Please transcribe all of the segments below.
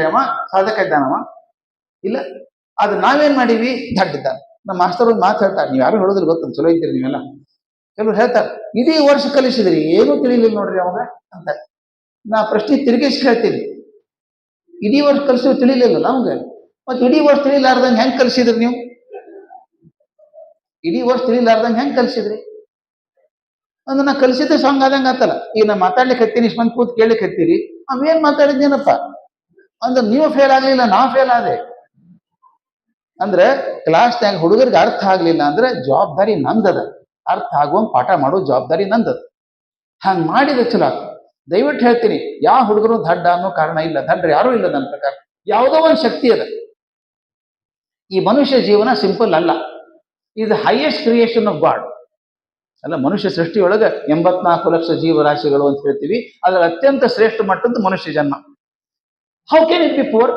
ಅವ ಸಾಧಕ ಇಲ್ಲ. ಅದು ನಾವೇನ್ ಮಾಡೀವಿ ದಡ್ಡಿದ್ದ ನಮ್ಮ ಮಾಸ್ತರ್ ಒಂದು ಮಾತು ಹೇಳ್ತಾರೆ. ನೀವು ಯಾರು ಹೇಳೋದಿಲ್ಲ ಗೊತ್ತ, ಚಲೋ ಇದ್ದೀರಿ ನೀವೆಲ್ಲ. ಕೆಲವ್ರು ಹೇಳ್ತಾರೆ, ಇಡೀ ವರ್ಷ ಕಲಿಸಿದ್ರಿ, ಏನೂ ತಿಳಿಲಿಲ್ಲ ನೋಡ್ರಿ ಅವಾಗ ಅಂತ. ನಾ ಪ್ರಶ್ನೆ ತಿರುಗಿಸಿ ಹೇಳ್ತೀನಿ. ಇಡೀ ವರ್ಷ ಕಲಿಸಿದ್ರು ತಿಳಿಲಿಲ್ಲ ನಮ್ಗೆ ಮತ್ತೆ ಇಡೀ ವರ್ಷ ತಿಳಿಲಾರ್ದಂಗೆ ಹೆಂಗ್ ಕಲಿಸಿದ್ರಿ ನೀವು? ಇಡೀ ವರ್ಷ ತಿಳಿಲಾರ್ದಂಗೆ ಹೆಂಗ್ ಕಲಿಸಿದ್ರಿ? ಅಂದ್ರೆ ನಾ ಕಲಿಸಿದ್ರೆ ಸಾಂಗ್ ಆದಂಗೆ ಆತಲ್ಲ. ಈಗ ನಾ ಮಾತಾಡ್ಲಿಕ್ಕೆ ಹತ್ತೀನಿ, ಇಷ್ಟು ಮಂದಿ ಕೂತ್ ಕೇಳಲಿಕ್ಕೆ ಹತ್ತೀರಿ. ಅವೇನ್ ಮಾತಾಡಿದ್ದೇನಪ್ಪ ಅಂದ್ರೆ ನೀವು ಫೇಲ್ ಆಗ್ಲಿಲ್ಲ, ನಾ ಫೇಲ್ ಆದೆ. ಅಂದ್ರೆ ಕ್ಲಾಸ್ನ್ಯಾಗ ಹುಡುಗರಿಗೆ ಅರ್ಥ ಆಗ್ಲಿಲ್ಲ ಅಂದ್ರೆ, ಜವಾಬ್ದಾರಿ ನಂದದ. ಅರ್ಥ ಆಗುವಂಗ ಪಾಠ ಮಾಡೋ ಜವಾಬ್ದಾರಿ ನಂದದ. ಹಂಗ್ ಮಾಡಿದ ಚಲೋ. ದಯವಿಟ್ಟು ಹೇಳ್ತೀನಿ ಯಾವ ಹುಡುಗರು ದಡ್ಡ ಅನ್ನೋ ಕಾರಣ ಇಲ್ಲ ದಡ್ಡ ಯಾರೂ ಇಲ್ಲ ನನ್ನ ಪ್ರಕಾರ. ಯಾವುದೋ ಒಂದು ಶಕ್ತಿ ಅದ. ಈ ಮನುಷ್ಯ ಜೀವನ ಸಿಂಪಲ್ ಅಲ್ಲ. ಇದು ಹೈಯೆಸ್ಟ್ ಕ್ರಿಯೇಷನ್ ಆಫ್ ಗಾಡ್ ಅಲ್ಲ, ಮನುಷ್ಯ ಸೃಷ್ಟಿಯೊಳಗೆ ಎಂಬತ್ನಾಲ್ಕು ಲಕ್ಷ ಜೀವರಾಶಿಗಳು ಅಂತ ಹೇಳ್ತೀವಿ. ಅದರ ಅತ್ಯಂತ ಶ್ರೇಷ್ಠ ಮಟ್ಟದ್ದು ಮನುಷ್ಯ ಜನ್ಮ. How can it be poor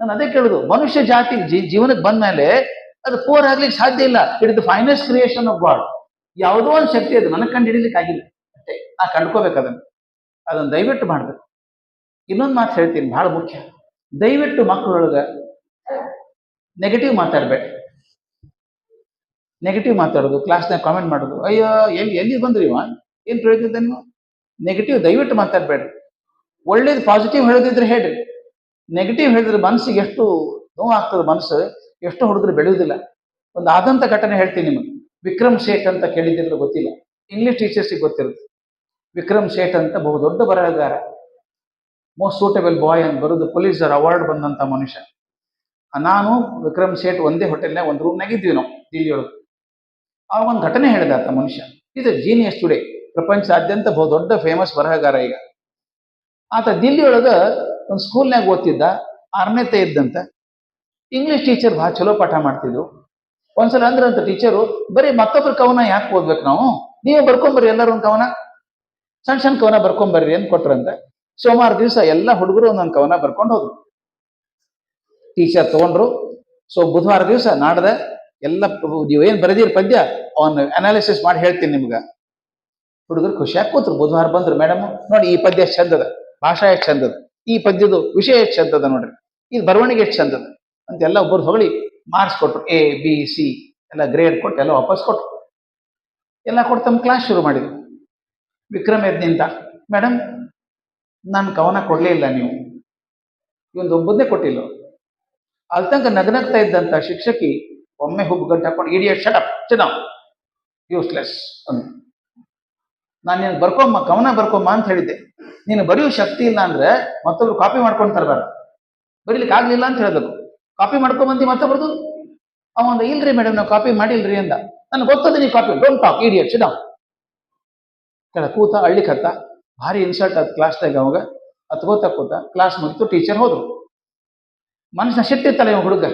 ನಾನು ಅದೇ ಕೇಳುದು. ಮನುಷ್ಯ ಜಾತಿ ಜೀವನಕ್ಕೆ ಬಂದ ಮೇಲೆ ಅದು ಪೋರ್ ಆಗ್ಲಿಕ್ಕೆ ಸಾಧ್ಯ ಇಲ್ಲ. It the finest creation of God ಯಾವುದೋ ಒಂದು ಶಕ್ತಿ ಅದು. ನನಗೆ ಕಂಡು ಹಿಡಿಲಿಕ್ಕೆ ಆಗಿಲ್ಲ. ಅಷ್ಟೇ. ನಾ ಕಂಡ್ಕೋಬೇಕು ಅದನ್ನು. ಅದನ್ನು ದಯವಿಟ್ಟು ಮಾಡ್ಬೇಕು. ಇನ್ನೊಂದು ಮಾತು ಹೇಳ್ತೀನಿ. ಬಹಳ ಮುಖ್ಯ. ದಯವಿಟ್ಟು ಮಕ್ಕಳೊಳಗೆ ನೆಗೆಟಿವ್ ಮಾತಾಡ್ಬೇಡಿ. ನೆಗೆಟಿವ್ ಮಾತಾಡೋದು ಕ್ಲಾಸ್ನಾಗ ಕಾಮೆಂಟ್ ಮಾಡೋದು. ಅಯ್ಯೋ, ಎಲ್ಲಿ ಎಲ್ಲಿ ಬಂದ್ರಿ ಇವ? ಏನು ಪ್ರಯೋಜನ ನೀವು? ನೆಗೆಟಿವ್ ದಯವಿಟ್ಟು ಮಾತಾಡಬೇಡ್ರಿ ಒಳ್ಳೇದು ಪಾಸಿಟಿವ್ ಹೇಳೋದಿದ್ರೆ ಹೇಳ್ರಿ. ನೆಗೆಟಿವ್ ಹೇಳಿದ್ರೆ ಮನಸ್ಸಿಗೆ ಎಷ್ಟು ನೋವು ಆಗ್ತದೆ ಮನಸ್ಸು, ಎಷ್ಟು ಹುಡುಗರು ಬೆಳೆಯುವುದಿಲ್ಲ. ಒಂದು ಆದಂತ ಘಟನೆ ಹೇಳ್ತೀನಿ ನಿಮಗೆ. ವಿಕ್ರಮ್ ಶೇಟ್ ಅಂತ ಕೇಳಿದ್ರೆ ಗೊತ್ತಿಲ್ಲ. ಇಂಗ್ಲಿಷ್ ಟೀಚರ್ಸಿಗೆ ಗೊತ್ತಿರುತ್ತೆ. ವಿಕ್ರಮ್ ಶೇಟ್ ಅಂತ ಬಹು ದೊಡ್ಡ ಬರಹಗಾರ. ಮೋಸ್ಟ್ ಸೂಟಬಲ್ ಬಾಯ್ ಅಂತ ಬರೋದು ಪೊಲೀಸರ್ ಅವಾರ್ಡ್ ಬಂದಂತ ಮನುಷ್ಯ. ನಾನು, ವಿಕ್ರಮ್ ಶೇಟ್ ಒಂದೇ ಹೋಟೆಲ್ನಾಗ ಒಂದು ರೂಮ್ನಾಗ ಇದ್ವಿ ನಾವು, ದಿಲ್ಲಿಯೊಳಗೆ. ಆ ಒಂದು ಘಟನೆ ಹೇಳಿದ ಆತ ಮನುಷ್ಯ. ಇದು ಜೀನಿಯಸ್ ಟುಡೇ ಬಹು ದೊಡ್ಡ ಫೇಮಸ್ ಬರಹಗಾರ ಈಗ. ಆತ ದಿಲ್ಲಿಯೊಳಗೆ ಒಂದು ಸ್ಕೂಲ್ನಾಗ ಓದ್ತಿದ್ದ ಆರನೇತೆ ಇದ್ದಂತ ಇಂಗ್ಲಿಷ್ ಟೀಚರ್ ಭಾಳ ಚಲೋ ಪಾಠ ಮಾಡ್ತಿದ್ರು ಒಂದ್ಸಲ ಅಂದ್ರಂತ ಟೀಚರು ಬರೀ ಮತ್ತೊಬ್ಬರು ಕವನ ಯಾಕೆ ಓದ್ಬೇಕು ನಾವು? ನೀವೇ ಬರ್ಕೊಂಬರ್ರಿ ಎಲ್ಲರೂ ಒಂದು ಕವನ. ಸಣ್ಣ ಸಣ್ಣ ಕವನ ಬರ್ಕೊಂಬರ್ರಿ ಅಂತ ಕೊಟ್ರಂತೆ ಸೋಮವಾರ ದಿವಸ ಎಲ್ಲ ಹುಡುಗರು ಒಂದೊಂದು ಕವನ ಬರ್ಕೊಂಡು ಹೋದ್ರು. ಟೀಚರ್ ತಗೊಂಡ್ರು. ಸೊ ಬುಧವಾರ ದಿವಸ ನಾಡ್ದೆ ಎಲ್ಲ ನೀವು ಏನು ಬರೆದಿರಿ ಪದ್ಯ, ಅವನ್ನ ಅನಾಲಿಸಿಸ್ ಮಾಡಿ ಹೇಳ್ತೀನಿ ನಿಮ್ಗೆ. ಹುಡುಗರು ಖುಷಿಯಾಗಿ ಕೂತ್ರು. ಬುಧವಾರ ಬಂದ್ರು, ಮೇಡಮ್, ನೋಡಿ ಈ ಪದ್ಯ ಚಂದದ, ಭಾಷಾ ಚಂದದ. ಈ ಪದ್ಯದ ವಿಷಯ ಎಷ್ಟು ಚಂದದ ನೋಡ್ರಿ. ಇದು ಬರವಣಿಗೆ ಎಷ್ಟು ಚಂದದ ಅಂತ ಎಲ್ಲ ಒಬ್ಬರು ಹೊಗಳಿ ಮಾರ್ಕ್ಸ್ ಕೊಟ್ರು ಎ ಬಿ ಸಿ ಎಲ್ಲ ಗ್ರೇಡ್ ಕೊಟ್ಟು, ಎಲ್ಲ ವಾಪಸ್ ಕೊಟ್ರು. ಎಲ್ಲ ಕೊಟ್ಟು ತಮ್ಮ ಕ್ಲಾಸ್ ಶುರು ಮಾಡಿದ್ರು. ವಿಕ್ರಮ್ ಎದ್ ನಿಂತ ಮೇಡಮ್ ನಾನು ಕವನ ಕೊಡಲೇ ಇಲ್ಲ ನೀವು. ಇವೊಂದು ಒಬ್ಬದ್ದೇ ಕೊಟ್ಟಿಲ್ಲ. ಅಲ್ಲಿ ತನಕ ನಗನಗ್ತಾ ಇದ್ದಂಥ ಶಿಕ್ಷಕಿ ಒಮ್ಮೆ ಹುಬ್ಬು ಗಂಟು ಹಾಕೊಂಡು ಇಡಿಯಟ್ ಶಟಪ್ ಚೆನ್ನ ಯೂಸ್ಲೆಸ್ ಅಂತ ನಾನು ಬರ್ಕೊಮ್ಮ ಕವನ ಬರ್ಕೊಮ್ಮ ಅಂತ ಹೇಳಿದ್ದೆ. ನೀನು ಬರೆಯೋ ಶಕ್ತಿ ಇಲ್ಲ ಅಂದ್ರೆ ಮತ್ತೊಬ್ರು ಕಾಪಿ ಮಾಡ್ಕೊಂಡು ತರಬಾರ ಬರೀಲಿಕ್ಕೆ ಆಗ್ಲಿಲ್ಲ ಅಂತ ಹೇಳಬೇಕು. ಕಾಪಿ ಮಾಡ್ಕೊಂಬಂದು ಮತ್ತೊಬ್ರದು ಅವ ಅವಂದ ಇಲ್ರಿ ಮೇಡಮ್ ನಾವು ಕಾಪಿ ಮಾಡಿಲ್ರಿ ಅಂದ. ನನಗೆ ಗೊತ್ತದ ನೀವು ಕಾಪಿ ಡೋಂಟ್ ಟಾಕ್ ಇಡಿಯಟ್ ಚಿನ್ನ ಕೆಳ, ಕೂತ ಅಳ್ಳಿಕತ್ತ ಭಾರಿ ಇನ್ಸಲ್ಟ್ ಆದ ಕ್ಲಾಸ್ದಾಗ ಅವಾಗ. ಹತ್ಕೋತ ಕೂತ? ಕ್ಲಾಸ್ ಮುಗಿತು ಟೀಚರ್ ಹೋದ್ರು. ಮನುಷ್ಯನ ಸಿಟ್ಟಿತ್ತಲ್ಲ ಇವ ಹುಡುಗ?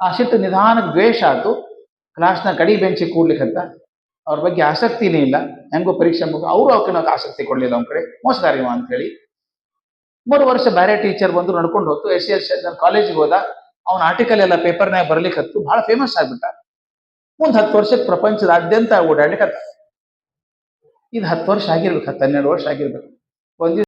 ಆ ಸಿಟ್ಟು ನಿಧಾನಕ್ಕೆ ದ್ವೇಷ ಆಯ್ತು ಕ್ಲಾಸ್ನ ಕಡಿ ಬೆಂಚಿಗೆ ಕೂಡ್ಲಿಕ್ಕಂತ. ಅವ್ರ ಬಗ್ಗೆ ಆಸಕ್ತಿನೇ ಇಲ್ಲ. ಹೆಂಗೋ ಪರೀಕ್ಷೆ ಮುಗ, ಅವರು ಅವಕ್ಕೆ ಆಸಕ್ತಿ ಕೊಡಲಿಲ್ಲ ಅವ್ನ ಕಡೆ. ಅಂತ ಹೇಳಿ. ಮೂರು ವರ್ಷ ಬೇರೆ ಟೀಚರ್ ಬಂದು ನಡ್ಕೊಂಡು ಹೋತು. ಎಸ್ ಎಸ್ ನಾನು ಕಾಲೇಜಿಗೆ ಹೋದ. ಅವನ ಆರ್ಟಿಕಲ್ ಎಲ್ಲ ಪೇಪರ್ನಾಗ ಬರ್ಲಿಕ್ಕೆ ಹತ್ತು. ಬಹಳ ಫೇಮಸ್ ಆಗ್ಬಿಟ್ಟ. ಮುಂದೆ ಹತ್ತು ವರ್ಷಕ್ಕೆ ಪ್ರಪಂಚದಾದ್ಯಂತ ಓಡಾಡ್ಲಿಕ್ಕೆ ಇದು ಹತ್ತು ವರ್ಷ ಆಗಿರ್ಬೇಕು, ಹತ್ತು ಹನ್ನೆರಡು ವರ್ಷ ಆಗಿರ್ಬೇಕು. ಒಂದ್